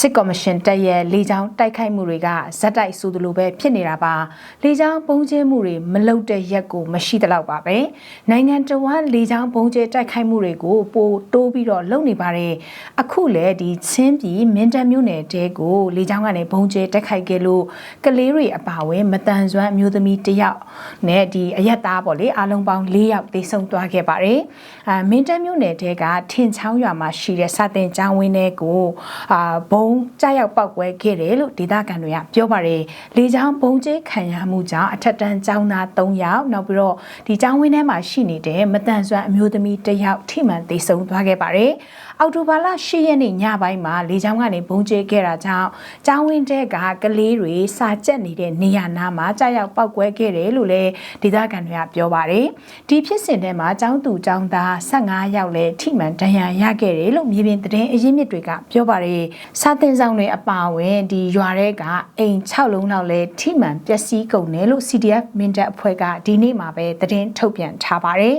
စစ်ကော်မရှင်တပ်ရဲ့လေကြောင်းတိုက်ခိုက်မှုတွေကဇက်တိုက်ဆိုသလိုပဲဖြစ်နေတာပါလေကြောင်းပုံကျဲမှုတွေမလုတဲ့ရက်ကိုမရှိသလောက်ပါပဲနိုင်ငံတော်ဝန်လေကြောင်းပုံကျဲတိုက်ခိုက်မှုတွေကိုပိုတိုးပြီးတော့လုပ်နေပါတယ်အခုလေဒီချင်းပြည်မင်းတပ်မြို့နယ်တဲကိုလေကြောင်းကနေပုံကျဲတိုက်ခိုက်ခဲ့လို့ကလေးတွေအပါအဝင်မတန်ဆွမ်းအမျိုးသမီးတစ်ယောက်နဲ့ဒီအရက်သားပေါ့လေအားလုံးပေါင်း၄ယောက်သေဆုံးသွားခဲ့ပါတယ်အာမင်းတပ်မြို့နယ်တဲကထင်ချောင်းရွာမှာရှိတဲ့စာတင်ကျောင်းဝင်းတွေကိုအာဘုံကြားရောက်ပောက်ကွဲခဲ့တယ်လို့ဒေသခံတွေကပြောပါတယ်လေကြောင်းဘုံကျဲခံရမှုကြောင့်အထက်တန်းကျောင်းသား၃ယောက်နောက်ပြီးတော့ဒီကျောင်းဝင်းထဲမှာရှိနေတဲ့မတန်ဆွမ်းအမျိုးသမီးတစ်ယောက်ထိမှန်သေဆုံးသွားခဲ့ပါတယ်အော်တိုဘာလ10ရက်နေ့ညပိုင်းမှာလေကြောင်းကနေဘုံကျဲခဲ့တာကြောင့်ကျောင်းဝင်းတဲကကလေးတွေစာကျက်နေတဲ့နေရာနားမှာကြားရောက်ပောက်ကွဲခဲ့တယ်လို့လည်းဒေသခံတွေကပြောပါတယ်ဒီဖြစ်စဉ်ထဲမှာကျောင်းသူကျောင်းသား15ယောက်လည်းထိမှန်ဒဏ်ရာရခဲ့တယ်လို့မြေပြင်သတင်းအရင်းမြစ်တွေကပြောပါတယ်စာတင်ဆောင်တွေအပါအဝင်ဒီရွာတွေကအိမ်6လုံးလောက်လည်းထိမှန်ပျက်စီးကုန်တယ်လို့ CDF မင်းတပ်အဖွဲ့ကဒီနေ့မှာပဲသတင်းထုတ်ပြန်ထားပါတယ်